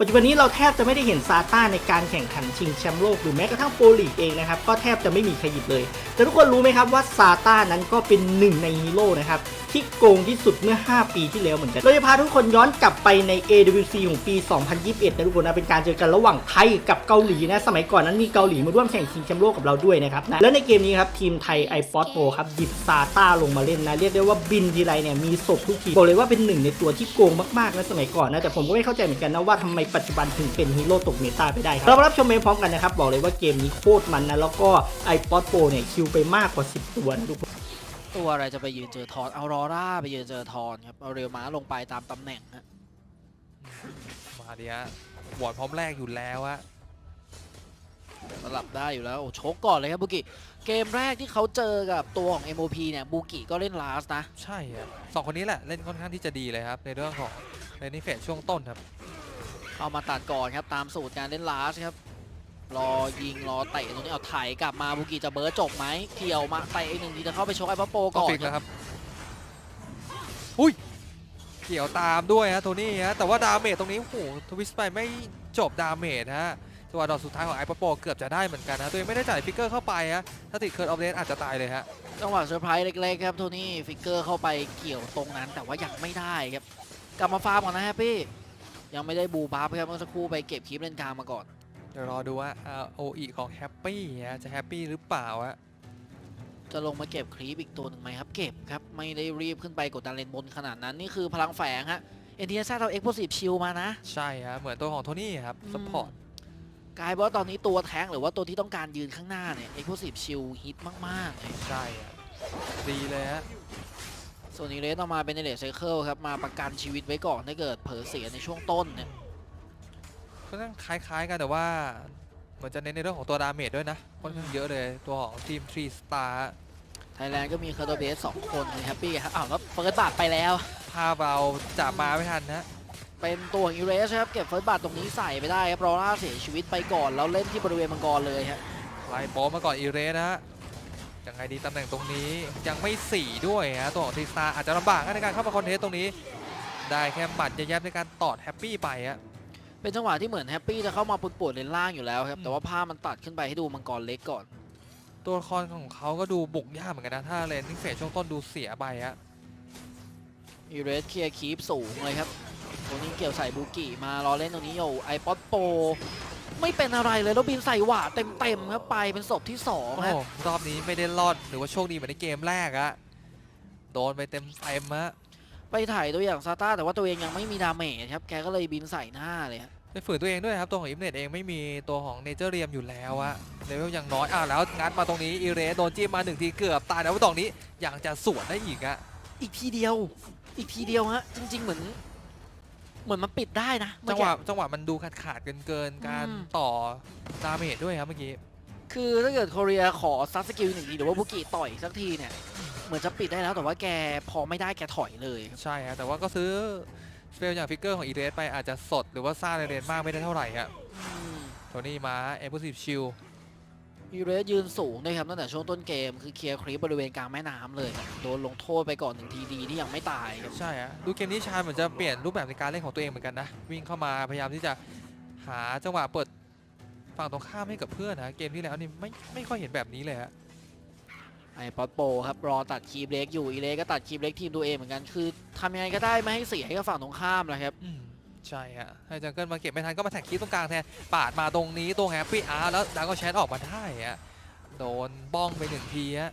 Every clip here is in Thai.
ปัจจุบันนี้เราแทบจะไม่ได้เห็นซาต้าในการแข่งขันชิงแชมป์โลกหรือแม้กระทั่งโปรลีกเองนะครับ ก็แทบจะไม่มีใครหยิบเลย แต่ทุกคนรู้ไหมครับว่าซาต้านั้นก็เป็นหนึ่งในฮีโร่นะครับ ที่โกงที่สุดเมื่อ 5 ปีที่แล้วเหมือนกัน เราจะพาทุกคนย้อนกลับไปใน AWC ของปี 2021 นะทุกคนนะ เป็นการเจอกันระหว่างไทยกับเกาหลีนะ สมัยก่อนนั้นมีเกาหลีมาร่วมแข่งชิงแชมป์โลกกับเราด้วยนะครับนะ แล้วในเกมนี้ครับ ทีมไทย i p o d Pro ครับหยิบซาต้าลงมาเล่นนะ เรียกได้ว่าบินทีไรเนี่ยมีศพทุกทีบอกเลยว่าเป็นหนึ่งในตัวที่โกงมากๆนะสมัยก่อนนะ แต่ผมก็ไม่เข้าใจเหมือนกันนะว่าทำไมปัจจุบันถึงเป็นฮีโร่ตกเมตาไปได้ครับเรารับชมเมพร้อมกันนะครับบอกเลยว่าเกมนี้โคตรมันนะแล้วก็ i p o d Pro เนี่ยคิวไปมากกว่า 10 ตัวนะทุกคน ตัวอะไรจะไปยืนเจอทอนเอารอร่าไปยืนเจอทอนครับเอาเรียวม้าลงไปตามตำแหน่งฮะมาดิฮะวอร์ดพร้อมแรกอยู่แล้วอะสลับได้อยู่แล้วโอ้โชกก่อนเลยครับบุกิเกมแรกที่เขาเจอกับตัวของ MOP เนี่ยบุกิก็เล่นลาสนะ ใช่อะสองคนนี้แหละเล่นค่อนข้างที่จะดีเลยครับ ในเรื่องของในนิเฟสช่วงต้นครับ เอามาตัดก่อนครับตามสูตรการเล่นลาสครับ รอยิงรอเตะตรงนี้เอาไถกลับมาบุกิจะเบิร์ดจบไหมเกี่ยวมาเตะอีกหนึ่งทีจะเข้าไปชกไอ้พัปโปก็ก่อนฟิกแล้วครับอุ้ยเกี่ยวตามด้วยฮะโทนี่ฮะแต่ว่าดาเมจตรงนี้โอ้โหทวิสต์ไปไม่จบดาเมจฮะจังหวะดอกสุดท้ายของไอปโปเกือบจะได้เหมือนกันนะตัวเองไม่ได้จ่ายฟิกเกอร์เข้าไปฮะถ้าติดเคิร์ดออฟเลนอาจจะตายเลยฮะจังหวะเซอร์ไพรส์เล็กๆครับโทนี่ฟิกเกอร์เข้าไปเกี่ยวตรงนั้นแต่ว่ายังไม่ได้ครับกลับมาฟาร์มก่อนนะแฮปปี้ยังไม่ได้บูบัฟครับเมื่อสักครู่ไปเก็บคลิปเลนกลางมาก่อนเดี๋ยวรอดูว่าโออีของแฮปปี้ฮะจะแฮปปี้หรือเปล่าฮะจะลงมาเก็บคลีปอีกตัวหนึ่งไหมครับ เก็บครับ ไม่ได้รีบขึ้นไปกดดันเลนบนขนาดนั้น นี่คือพลังแฝงฮะเอ็นทีเอสเราเอ็กโพสิฟชิลมานะ ใช่ฮะเหมือนตัวของโทนี่ครับสปอร์ตกลายเป็นว่าตอนนี้ตัวแท้งหรือว่าตัวที่ต้องการยืนข้างหน้าเนี่ยเอ็กโพสิฟชิลฮิตมากๆเลยใช่ฮะดีเลยฮะส่วนอีเลสเอามาเป็นเดชไซเคิลครับมาประกันชีวิตไว้ก่อนถ้าเกิดเผลอเสียในช่วงต้นเนี่ย ค่อนข้างคล้ายๆกันแต่ว่าเหมือนจะเน้นในเรื่องของตัวดาเมจด้วยนะค่อนข้างเยอะเลยตัวของทีมทรีสตาร์ไทยแลนด์ก็มีคาร์โดเบสสองคนแฮปปี้ครับอ้าวแล้วเฟิร์สบาทไปแล้วภาพเราจับมาไม่ทันนะเป็นตัวของอีเรสครับเก็บเฟิร์สบาทตรงนี้ใส่ไปได้ครับรอล่าเสียชีวิตไปก่อนแล้วเล่นที่บริเวณมังกรเลยฮะไล่โป๊มาก่อนอีเรสนะฮะยังไงดีตำแหน่งตรงนี้ยังไม่สี่ด้วยฮะตัวของทรีสตาร์อาจจะลำบากนะในการเข้ามาคอนเทสต์ตรงนี้ ได้แค่หมัดแยบๆในการตอดแฮปปี้ไปฮะ เป็นจังหวะที่เหมือนแฮปปี้จะเข้ามาปวดๆเลนล่างอยู่แล้วครับอืมแต่ว่าภาพมันตัดขึ้นไปให้ดูมังกรเล็กก่อน ตัวละครของเขาก็ดูบุกยากเหมือนกันนะ ถ้าเลนนิ่งเฟสช่วงต้นดูเสียไปฮะอีเรสเคลียร์คีปสูงเลยครับตรงนี้เกี่ยวใส่บูกิมารอเล่นตรงนี้อยู่ไอปอดโปไม่เป็นอะไรเลยแล้วบินใส่หวาเต็มๆครับไปเป็นศพที่สองโอ้ฮะโหรอบนี้ไม่ได้รอดหรือว่าโชคดีเหมือนในเกมแรกอะโดนไปเต็มเต็มๆฮะ ไปถ่ายตัวอย่างซาต้าแต่ว่าตัวเองยังไม่มีดาเมจครับแกก็เลยบินใส่หน้าเลยฮะ ไปฝืนตัวเองด้วยครับตัวของอิฟเนตเองไม่มีตัวของเนเจอร์เรียมอยู่แล้วอะเลเวลยังน้อยอะแล้วงัดมาตรงนี้อีเรสโดนจิ้มมาหนึ่งทีเกือบตายแล้วว่าตรงนี้ยังจะสวนได้อีกอะอีกทีเดียว อีกทีเดียวฮะจริง ๆ เหมือน เหมือนมันปิดได้นะเมื่จัองหกี้วะจังหวะมันดูขาดขาดเกินเกินๆการอืม ต่อดาเมจด้วยครับเมื่อกี้คือถ้าเกิดโคเรียขอซัดสกิลหนึ่งทีหรือว่าบุกิต่อยสักทีเนี่ย เหมือนจะปิดได้แล้วแต่ว่าแกพอไม่ได้แกถอยเลยครับใช่ฮะแต่ว่าก็ซื้อ สเปลอย่างฟิกเกอร์ของอีเรสไปอาจจะสดหรือว่าซ่าในเรนมากไม่ได้เท่าไหร่ครับอืมโทนี่มาเอ็มพูสิฟชิลอีเรสยืนสูงด้วยครับตั้งแต่ช่วงต้นเกมคือเคลียร์คลิปบริเวณกลางแม่น้ำเลยครับโดนลงโทษไปก่อนหนึ่งทีดีที่ยังไม่ตายครับใช่ฮะดูเกมนี้ชาญเหมือนจะเปลี่ยนรูปแบบในการเล่นของตัวเองเหมือนกันนะ วิ่งเข้ามาพยายามที่จะหาจังหวะเปิดฝั่งตรงข้ามให้กับเพื่อนนะเกมที่แล้วนี่ไม่ไม่ค่อยเห็นแบบนี้เลยฮะ ไอป๊อตโปครับรอตัดคีย์เบรกอยู่อีเล็ก็ตัดคีย์เบรกทีมตัวเองเหมือนกันคือทำยังไงก็ได้ไม่ให้เสียให้กับฝั่งตรงข้ามนะครับใช่ฮะให้จังเกิลมาเก็บไม่ทันก็มาแท็กคีตรงกลางแทนปาดมาตรงนี้ตรงแฮปปี้อาร์แล้วดังก็แชทออกมาได้ฮะโดนบ้องไปหนึ่งทีฮะ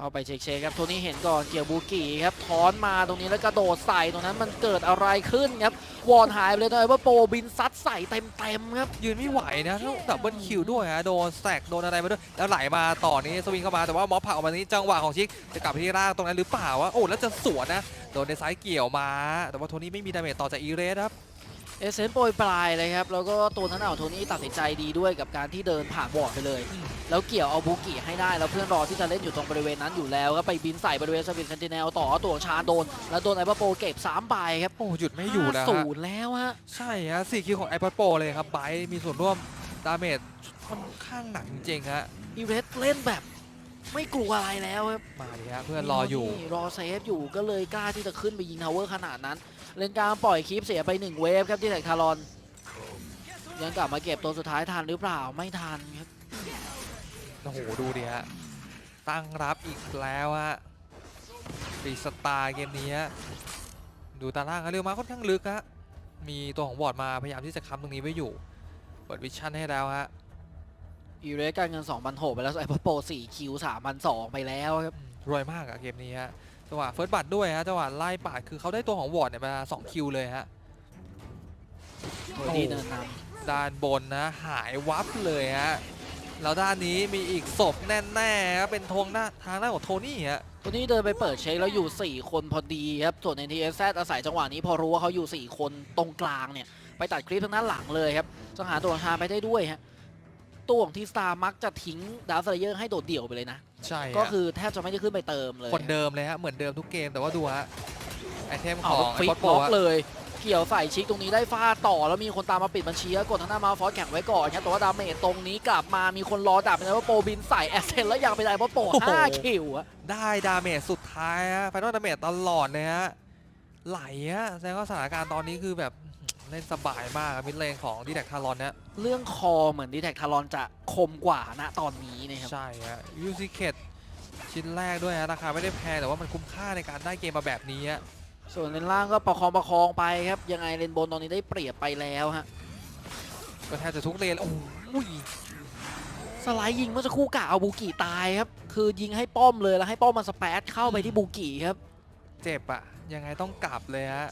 เข้าไปเช็คเช็คครับโทนี่เห็นก่อนเกี่ยวบูกิครับถอนมาตรงนี้แล้วกระโดดใส่ตรงนั้นมันเกิดอะไรขึ้นครับวอนหายไปเลยนะว่าโปรบินซัดใส่เต็มเต็มๆครับยืนไม่ไหวนะแล้วดับเบิลคิวด้วยฮะโดนแสกโดนอะไรมาด้วยแล้วไหลมาต่อนี้สวิงเข้ามาแต่ว่ามอสผลักออกมานี้จังหวะของชิคจะกลับที่ร่างตรงนั้นหรือเปล่าวะโอ้แล้วจะสวนนะโดนในซ้ายเกี่ยวมา แต่ว่าโทนี่ไม่มีดาเมจต่อจากอีเรสครับ เอเซนโปรยปลายเลยครับ แล้วก็ตัวนั้นเอาโทนี่ตัดสินใจดีด้วยกับการที่เดินผ่านบอร์ดไปเลยอืมแล้วเกี่ยวเอาบูกิให้ได้ แล้วเพื่อนรอที่จะเล่นอยู่ตรงบริเวณนั้นอยู่แล้วก็ไปบินใส่บริเวณสวิตเซนติเนลต่อตัวของชาโดน แล้วโดนไอปโปเก็บ3ใบครับโอ้หยุดไม่อยู่แล้วศูฮะนย์แล้วฮะใช่ฮะสี่คิวของไอพอดโปรเลยครับไบรท์มีส่วนร่วมดาเมจค่อนข้างหนักจริงๆฮะอีเรสเล่นแบบ ไม่กลัวอะไรแล้วครับมาดิฮะเพื่อนรออยู่นี่รอเซฟอยู่ก็เลยกล้าที่จะขึ้นไปยิงทาวเวอร์ขนาดนั้น เลนกลางปล่อยคลิปเสียไปหนึ่งเวฟครับที่แท็กทารอน ยังกลับมาเก็บตัวสุดท้ายทันหรือเปล่าไม่ทันครับโอ้โหดูดิฮะตั้งรับอีกแล้วฮะปีสตาร์เกมนี้ฮะดูตารางกันเร็วมาค่อนข้างลึกฮะมีตัวของบอร์ดมาพยายามที่จะค้ำตรงนี้ไว้อยู่เปิดวิชั่นให้แล้วฮะ อีเรสการเงิน 2,006 ไปแล้วไอโปร4คิว 3,002 ไปแล้วครับอืมรวยมากอะเกมนี้ฮะจังหวะเฟิร์สบัตด้วยฮะจังหวะไล่ปาดคือเขาได้ตัวของวอร์ดเนี่ยมา2คิวเลยฮะโทนี่เนินนด้านบนนะหายวับเลยฮะแล้วด้านนี้มีอีกศพแน่ๆครับเป็นธงหน้าทางด้านของโทนี่ฮะำโทนี่เดินไปเปิดเช็คแล้วอยู่ 4 คนพอดีครับ ส่วน NTSZ อาศัยจังหวะนี้พอรู้ว่าเขาอยู่ 4 คนตรงกลางเนี่ย ไปตัดคลิปทางด้านหลังเลยครับสังหารตัวของชาญไปได้ด้วยฮะ ตัวของทีสตาร์มักจะทิ้งดาวเซเยอร์ให้โดดเดี่ยวไปเลยนะ ใช่ฮะก็คือแทบจะไม่ได้ขึ้นไปเติมเลยคนเดิมเลยฮะ เหมือนเดิมทุกเกมแต่ว่าดูฮะ ไอเทมขเอาองฟิไอ้กป๊อตโปล็อกฮะเลย เกี่ยวใส่ชิกตรงนี้ได้ฟาดต่อแล้วมีคนตามมาปิดบัญชีแล้วกดทางหน้ามาฟอสแข่งไว้ก่อนครับแต่ว่าดาเมจตรงนี้กลับมามีคนรอดับเป็นไงว่าโปรบินใส่แอสเซนแล้วยังไปได้เพราะโปร5คิวอะได้ดาเมจสุดท้ายฮะไฟนอลดาเมจตลอดเลยฮะไหลฮะแสดงว่าสถานการณ์ตอนนี้คือแบบ เล่นสบายมากมิดเลนของดีแท็กทารอนเนี่ยเรื่องคอเหมือนดีแท็กทารอนจะคมกว่าณตอนนี้นะครับ ใช่ฮะยูซิเคตชิ้นแรกด้วยฮะราคาไม่ได้แพงแต่ว่ามันคุ้มค่าในการได้เกมมาแบบนี้ฮะส่วนเลนล่างก็ประคองประคองไปครับ ยังไงเลนบนตอนนี้ได้เปรียบไปแล้วฮะก็แทบจะทุกเลนโอ้ยสไลด์ยิงเมื่อสักครู่กะเอาบูกิตายครับ คือยิงให้ป้อมเลยแล้วให้ป้อมมันสเปซเข้าไปที่บูกิครับ เจ็บอะยังไงต้องกลับเลยฮะ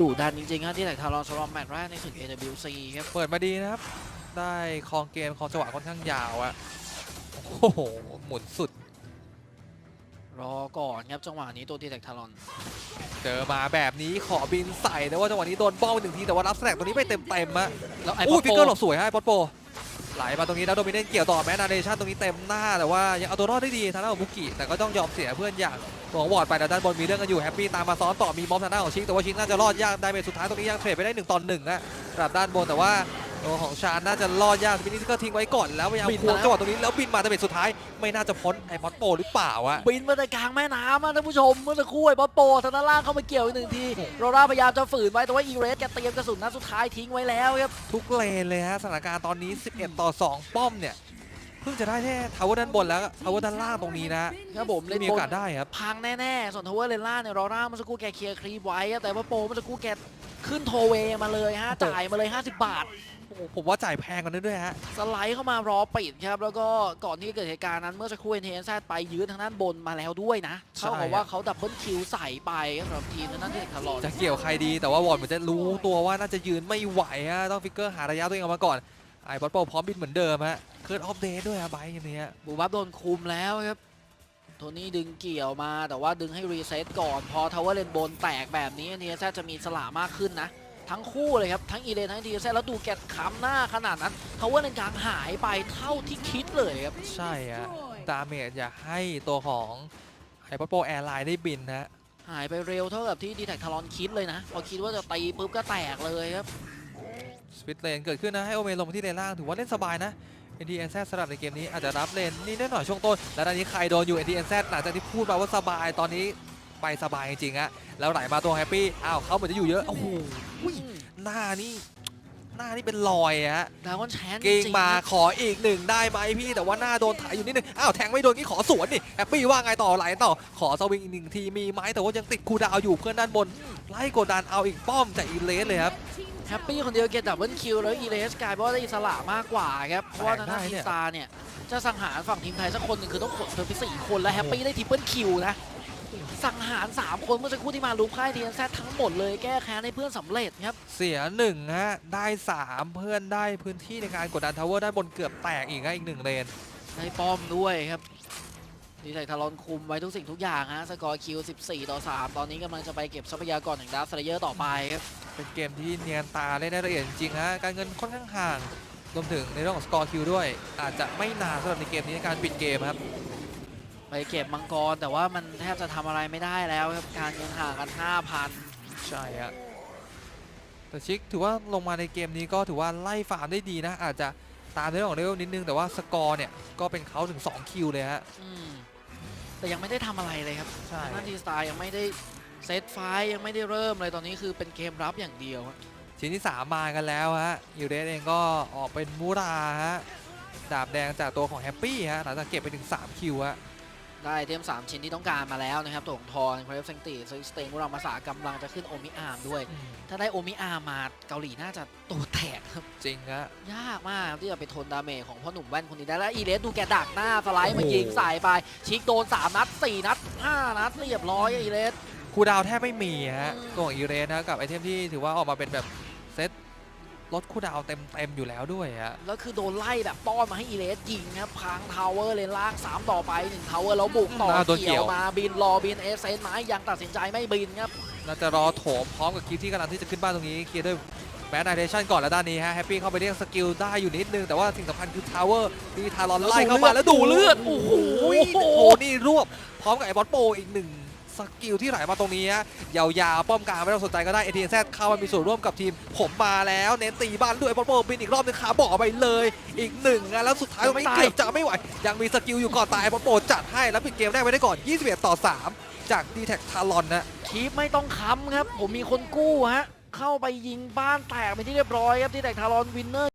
ดุดันจริงๆฮะที่แท็กทารอนสำหรับแมตช์แรกในศึก AWC ครับเปิดมาดีนะครับ ได้คลองเกมคลองจังหวะค่อนข้างยาวอะโอ้โห หมุนสุด รอก่อนครับจังหวะนี้ตัวดีแท็กทารอน เจอมาแบบนี้ขอบินใส่แต่ว่าจังหวะนี้โดนบ้องไปหนึ่งทีแต่ว่ารับแสลกตัวนี้ไปเต็มเต็มๆอะแล้วไอ้อู้ป๊อปฟิกโปเกอร์หลบสวยฮะไอ้ป๊อตโป ไหลมาตรงนี้แล้วโดมิเนนเกี่ยวต่อแมนนาเดชั่นตรงนี้เต็มหน้าแต่ว่ายังเอาตัวรอดได้ดีทางด้านของบุกิแต่ก็ต้องยอมเสียเพื่อนอย่างตัวของวอร์ดไปแต่ด้านบนมีเรื่องกันอยู่แฮปปี้ตามมาซ้อนต่อมีมอมทางด้านของชิคแต่ว่าชิคน่าจะรอดยากได้เมสุดท้ายตรงนี้ยังเทรดไปได้หนึ่งต่อหนึ่งอะครับด้านบนแต่ว่า ตัวของชาญน่าจะรอดยากมินิก็ทิ้งไว้ก่อนแล้วพยายามควงจังหวะตรงนี้แล้วบินมาแต่เมจสุดท้ายไม่น่าจะพ้นไอ้ป๊อตโปหรือเปล่าวะบินมาแต่กลางแม่น้ำอะท่านผู้ชมเมื่อสักครู่ไอ้ป๊อปโปทางด้านล่างเข้ามาเกี่ยวอีกหนึ่งทีโรราพยายามจะฝืนไว้แต่ว่าอีเรสแกเตรียมกระสุนนัดสุดท้ายทิ้งไว้แล้วครับทุกเลนเลยฮะสถานการณ์ตอนนี้ 11 ต่อ 2 ป้อมเนี่ย เพิ่งจะได้แค่ทาวเวอร์ด้านบนแล้วทาวเวอร์ด้านล่างตรงนี้นะครับผมเลไม่นมีบโอนกาสได้ครับพังแน่ๆส่วนทาวเวอร์เลนล่างเนี่ยโรราเมื่อสักครู่แกเคลียร์ครีปไว้อะแต่ว่าโปรเมื่อสักครู่แกขึ้นโทเวมาเลยฮะจ่ายมาเลย 50 บาทโอ้โหผมว่าจ่ายแพงกว่านั้นด้วยฮะ สไลด์เข้ามารอปิดครับ แล้วก็ก่อนที่จะเกิดเหตุการณ์นั้นเมื่อสักครู่เอ็นเทนแซไปยืนทางด้านบนมาแล้วด้วยนะใช่เท่ากับว่าเขาดับเบิลคิวใส่ไปครับสำหรับทีมทางด้านที่ตลอดจะเกี่ยวใครดีแต่ว่าวอร์ดเหมือนจะรู้ตัวว่าน่าจะยืนไม่ไหวฮะต้องฟิกเกอร์หาระยะตัวเองออกมาก่อน ไอ้บอสโปพร้อมบินเหมือนเดิมฮะเคิร์ดออฟเดย์ด้วยฮะไบค์อย่างนี้ฮะบูบับโดนคุมแล้วครับโทนี่ดึงเกี่ยวมาแต่ว่าดึงให้รีเซ็ตก่อน พอทาวเวอร์เลนบนแตกแบบนี้ทีเอซจะมีสลามากขึ้นนะ ทั้งคู่เลยครับ ทั้งอีเลนทั้งทีเอซแล้วดูแกะค้ำหน้าขนาดนั้นทาวเวอร์เลนกลางหายไปเท่าที่คิดเลยครับ ใช่ฮะดาเมจอยากให้ตัวของไอ้บอสโปแอร์ไลน์ได้บินนะหายไปเร็วเท่ากับที่ดีแท็กทารอนคิดเลยนะ พอคิดว่าจะตีปุ๊บก็แตกเลยครับ สวิตเลนเกิดขึ้นนะให้โอเมนลงมาที่เลนล่างถือว่าเล่นสบายนะ NTNZ สำหรับในเกมนี้อาจจะรับเลนนี่ได้หน่อยช่วงต้น แล้วตอนนี้ใครโดนอยู่ NTNZ หลังจากที่พูดมาว่าสบายตอนนี้ไปสบายจริงๆอะแล้วไหลมาตัวแฮปปี้อ้าวเขาเหมือนจะอยู่เยอะโอ้โหหน้านี่ หน้านี่เป็นรอยอะฮะดาวน์แชนเก่งมาขออีกหนึ่งได้ไหมพี่ แต่ว่าหน้าโดนถ่ายอยู่นิดนึง อ้าวแทงไม่โดนนี่ขอสวนดิแฮปปี้ว่าไงต่อไหลต่อ ขอสวิงอีกหนึ่งทีมีไหมแต่ว่ายังติดคูลดาวน์อยู่เพื่อนด้านบน ไล่กดดันเอาอีกป้อมจากอีเลสเลยครับแฮปปี้คนเดียวเก็ตดับเบิลคิวแล้วอีเลสกลายเป็นว่าได้อิสระมากกว่าครับเพราะว่าทางด้านได้ทีเนี่มยตาร์เนี่ยจะสังหารฝั่งทีมไทยสักคนหนึ่งคือต้องกดเธอไปสี่คนแล้วแฮปปี้ได้ทริปเปิลคิวนะ สังหาร 3 คนเมื่อสักครู่ที่มาลุกค่ายทีเอ็นแซทั้งหมดเลยแก้แค้นให้เพื่อนสำเร็จครับ เสียหนึ่งฮะ ได้สามเพื่อนได้พื้นที่ในการกดดันทาวเวอร์ด้านบนเกือบแตกอีกฮะอีกหนึ่งเลนได้ป้อมด้วยครับดีไทยทารอนคุมไว้ทุกสิ่งทุกอย่างฮะ สกอร์คิว 14 ต่อ 3 ตอนนี้กำลังจะไปเก็บทรัพยากรแห่งดาร์ฟสเลเยอร์ต่อไปครับ เป็นเกมที่เนียนตาเล่นได้ละเอียดจริงๆฮะ การเงินค่อนข้างห่าง รวมถึงในเรื่องของสกอร์คิวด้วย อาจจะไม่นานสำหรับในเกมนี้ในการปิดเกมครับ ไปเก็บมังกรแต่ว่ามันแทบจะทำอะไรไม่ได้แล้วครับการเงินห่างกัน 5,000 ใช่ฮะแต่ชิคถือว่าลงมาในเกมนี้ก็ถือว่าไล่ฟาร์มได้ดีนะ อาจจะตามในเรื่องของเลเวลนิดนึงแต่ว่าสกอร์เนี่ยก็เป็นเขาถึง 2 คิวเลยฮะอืมแต่ยังไม่ได้ทำอะไรเลยครับใช่ทางด้านทีสตาร์ยังไม่ได้เซตไฟท์ยังไม่ได้เริ่มเลยตอนนี้คือเป็นเกมรับอย่างเดียวครับชิ้นที่ 3 มากันแล้วฮะยูเรสเองก็ออกเป็นมูราฮะดาบแดงจากตัวของแฮปปี้ฮะหลังจากเก็บไปถึง 3 คิวฮะ ได้เทม3ชิ้นที่ต้องการมาแล้วนะครับตัวของทอนคาร์เฟเซงตีซิสเตนมุรามาสากำลังจะขึ้นโอมิอาร์มด้วย ถ้าได้โอมิอาร์มมาเกาหลีน่าจะตัวแตกครับจริงฮะยากมากครับที่จะไปทนดาเมจของพ่อหนุ่มแว่นคนนี้ได้แล้วอีเลสดูแกดักหน้าสไลด์มายิงใส่ไป ชิกโดน 3 นัด 4 นัด 5 นัดเรียบร้อยอีเลสคูลดาวน์แทบไม่มีฮะอืมตัวของยูเรสนะกับไอเทมที่ถือว่าออกมาเป็นแบบเซต ลดคูลดาวน์เต็มๆอยู่แล้วด้วยฮะแล้วคือโดนไล่แบบป้อนมาให้อีเลสยิงครับพังทาวเวอร์เลนล่าง 3 ต่อไป1ทาวเวอร์แล้วบุกต่ออ่าโดนเกี่เกี่ยยววมาบินรอบินเอสเซนไม้ยังตัดสินใจไม่บินครับน่าจะรอโถมพร้อมกับคลิปที่กำลังที่จะขึ้นบ้านตรงนี้เคลียร์ด้วยแมนไนเทชันก่อนแล้วด้านนี้ฮะแฮปปี้เข้าไปเรียกสกิลได้อยู่นิดนึง แต่ว่าสิ่งสำคัญคือทาวเวอร์ที่ทารอนไล่เข้ามาแล้วดูเลือดโอ้โหโอ้โหนี่รวบพร้อมกับไอ้บอสโปอีกหนึ่ง สกิลที่ไหลมาตรงนี้ยาวๆป้อมกลางไม่ต้องสนใจก็ได้เอทีเอเข้ามามีส่วนร่วมกับทีม ผมมาแล้วเน้นตีบ้านด้วยบอสโปบินอีกรอบนึงขาบ่อไปเลย อีกหนึ่งแล้วสุดท้ายไม่เกือบจะไม่ไหว ยังมีสกิลอยู่ก่อนตายบอสโปจัดให้แล้วปิดเกมได้ไว้ได้ก่อน 21 ต่อ 3 จากดีแท็กทารอนนะคีปไม่ต้องค้ำครับ ผมมีคนกู้ฮะเข้าไปยิงบ้านแตกไปที่เรียบร้อยครับที่แตกทารอนวินเนอร์